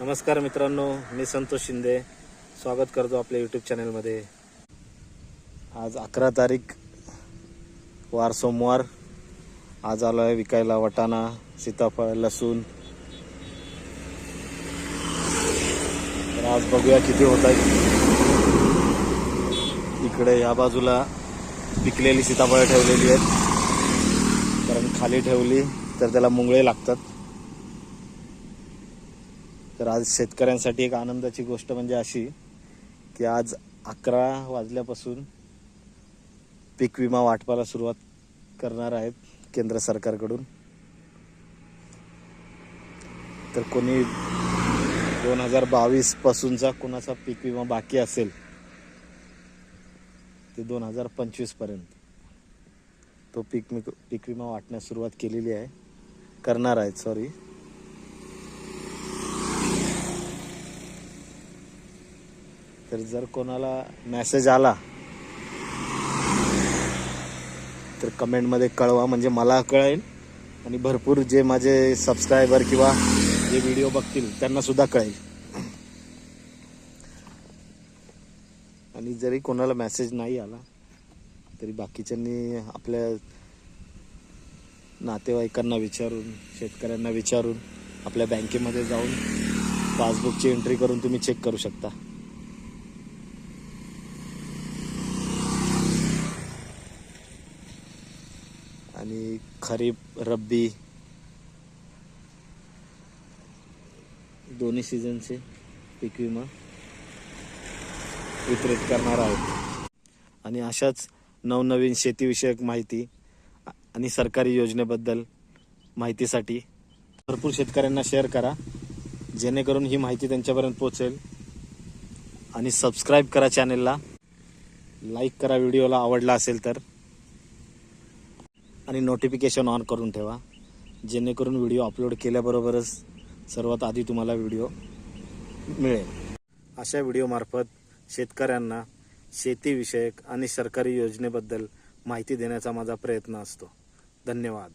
नमस्कार मित्रांनो मी संतोष शिंदे. स्वागत करतो आपल्या यूट्यूब चॅनलमध्ये आज अकरा तारीख वार सोमवार. आज आलो आहे विकायला वटाणा सीताफळ लसूण. तर आज बघूया किती होत आहे. इकडे या बाजूला पिकलेली सीताफळं ठेवलेली आहेत. कारण खाली ठेवली तर त्याला मुंगळे लागतात. तर आज शेतकऱ्यांसाठी एक आनंदाची गोष्ट म्हणजे अशी की आज अकरा वाजल्यापासून पीक विमा वाटपाला सुरुवात करणार आहेत केंद्र सरकारकडून. तर कोणी दोन हजार बावीस पासूनचा कोणाचा पीक विमा बाकी असेल ते दोन हजार पंचवीसपर्यंत तो पीक मी पीक विमा वाटण्यास सुरुवात केलेली आहे. करणार आहेत सॉरी तर जर कोणाला मेसेज आला तर कमेंटमध्ये कळवा म्हणजे मला कळेल. आणि भरपूर जे माझे सबस्क्रायबर किंवा जे व्हिडिओ बघतील त्यांना सुद्धा कळेल. आणि जरी कोणाला मेसेज नाही आला तरी बाकीच्यांनी आपल्या नातेवाईकांना विचारून शेतकऱ्यांना विचारून आपल्या बँकेमध्ये जाऊन पासबुकची एंट्री करून तुम्ही चेक करू शकता आणि खरीप रब्बी. दोन्ही सीझनचे पीक विमा वितरित करणार आहोत. आणि अशाच नवनवीन शेतीविषयक माहिती आणि सरकारी योजनेबद्दल माहितीसाठी भरपूर शेतकऱ्यांना शेअर करा. जेणेकरून ही माहिती त्यांच्यापर्यंत पोहोचेल. आणि सबस्क्राईब करा चॅनेलला लाईक करा व्हिडिओला आवडला असेल तर. आणि नोटिफिकेशन ऑन करून ठेवा. जेणेकरून व्हिडिओ अपलोड केल्याबरोबरच सर्वात आधी तुम्हाला व्हिडिओ मिळेल. अशा व्हिडिओमार्फत शेतकऱ्यांना शेतीविषयक आणि सरकारी योजनेबद्दल माहिती देण्याचा माझा प्रयत्न असतो. धन्यवाद.